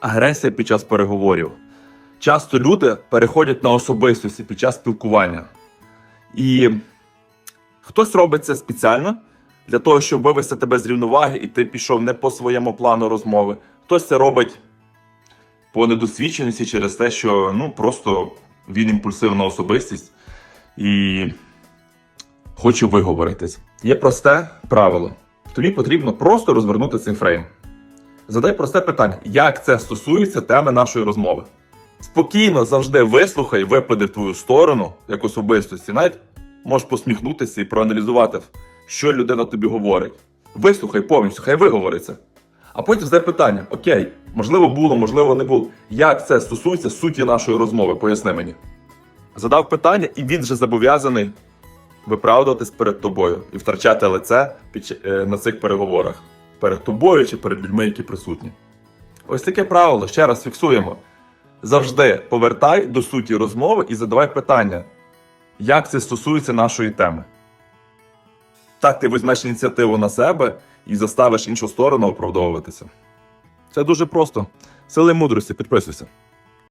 агресія під час переговорів. Часто люди переходять на особистості під час спілкування. І хтось робить це спеціально для того, щоб вивести тебе з рівноваги, і ти пішов не по своєму плану розмови. Хтось це робить по недосвідченості через те, що ну просто він імпульсивна особистість і хоче виговоритись. Є просте правило. Тобі потрібно просто розвернути цей фрейм. Задай просте питання, як це стосується теми нашої розмови. Спокійно завжди вислухай, випаде в твою сторону як особистості. Навіть можеш посміхнутися і проаналізувати, що людина тобі говорить. Вислухай повністю, хай виговориться. А потім задай питання: Окей, можливо, було, можливо, не було. Як це стосується суті нашої розмови? Поясни мені. Задав питання, і він вже зобов'язаний виправдуватись перед тобою і втрачати лице під, е, на цих переговорах перед тобою чи перед людьми, які присутні. Ось таке правило, ще раз фіксуємо. Завжди повертай до суті розмови і задавай питання, як це стосується нашої теми. Так ти візьмеш ініціативу на себе і заставиш іншу сторону оправдовуватися. Це дуже просто. Сили мудрості, підписуйся.